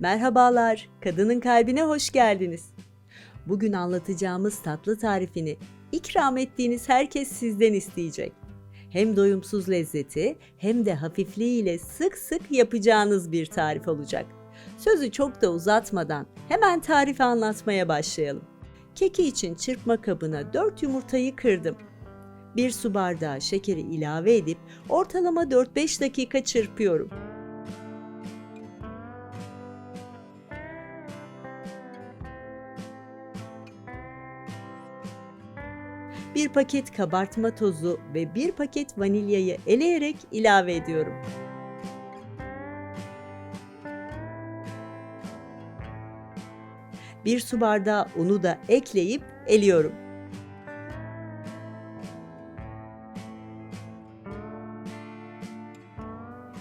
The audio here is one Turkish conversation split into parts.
Merhabalar, Kadının Kalbine hoş geldiniz. Bugün anlatacağımız tatlı tarifini ikram ettiğiniz herkes sizden isteyecek. Hem doyumsuz lezzeti hem de hafifliğiyle sık sık yapacağınız bir tarif olacak. Sözü çok da uzatmadan hemen tarifi anlatmaya başlayalım. Keki için çırpma kabına 4 yumurtayı kırdım. 1 su bardağı şekeri ilave edip ortalama 4-5 dakika çırpıyorum. Bir paket kabartma tozu ve bir paket vanilyayı eleyerek ilave ediyorum. Bir su bardağı unu da ekleyip eliyorum.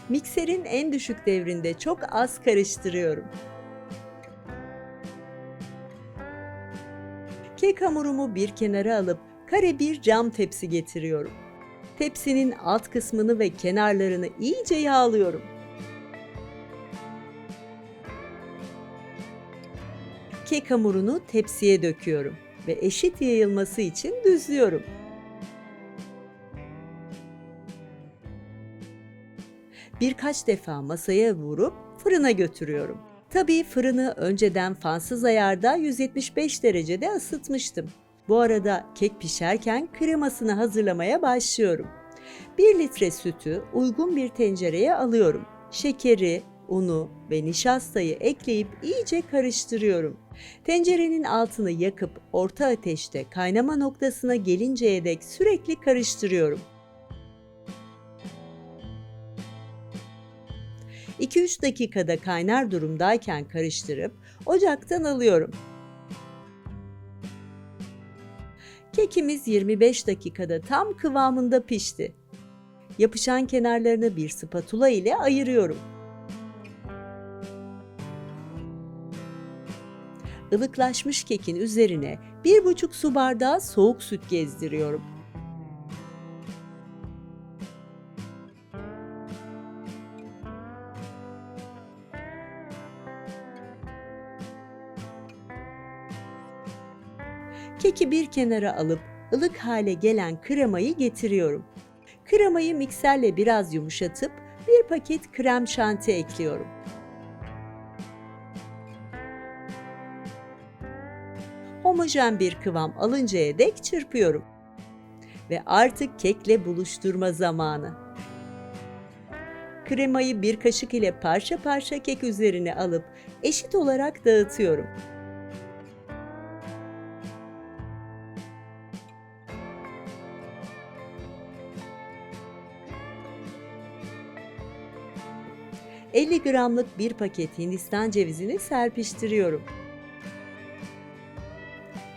Mikserin en düşük devrinde çok az karıştırıyorum. Kek hamurumu bir kenara alıp kare bir cam tepsi getiriyorum. Tepsinin alt kısmını ve kenarlarını iyice yağlıyorum. Kek hamurunu tepsiye döküyorum ve eşit yayılması için düzlüyorum. Birkaç defa masaya vurup fırına götürüyorum. Tabii fırını önceden fansız ayarda 175 derecede ısıtmıştım. Bu arada kek pişerken kremasını hazırlamaya başlıyorum. 1 litre sütü uygun bir tencereye alıyorum. Şekeri, unu ve nişastayı ekleyip iyice karıştırıyorum. Tencerenin altını yakıp orta ateşte kaynama noktasına gelinceye dek sürekli karıştırıyorum. 2-3 dakikada kaynar durumdayken karıştırıp ocaktan alıyorum. Kekimiz 25 dakikada tam kıvamında pişti. Yapışan kenarlarını bir spatula ile ayırıyorum. Ilıklaşmış kekin üzerine 1,5 su bardağı soğuk süt gezdiriyorum. Keki bir kenara alıp ılık hale gelen kremayı getiriyorum. Kremayı mikserle biraz yumuşatıp bir paket krem şanti ekliyorum. Homojen bir kıvam alıncaya dek çırpıyorum. Ve artık kekle buluşturma zamanı. Kremayı bir kaşık ile parça parça kek üzerine alıp eşit olarak dağıtıyorum. ...50 gramlık bir paket Hindistan cevizini serpiştiriyorum.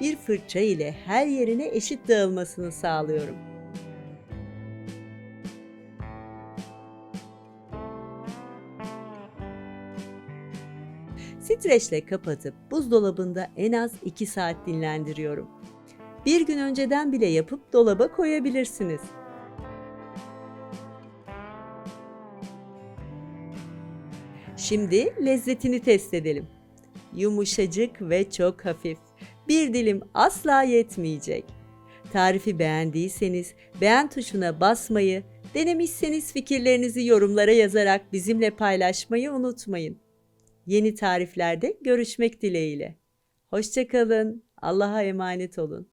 Bir fırça ile her yerine eşit dağılmasını sağlıyorum. Streçle kapatıp buzdolabında en az 2 saat dinlendiriyorum. Bir gün önceden bile yapıp dolaba koyabilirsiniz. Şimdi lezzetini test edelim. Yumuşacık ve çok hafif. Bir dilim asla yetmeyecek. Tarifi beğendiyseniz beğen tuşuna basmayı, denemişseniz fikirlerinizi yorumlara yazarak bizimle paylaşmayı unutmayın. Yeni tariflerde görüşmek dileğiyle. Hoşçakalın. Allah'a emanet olun.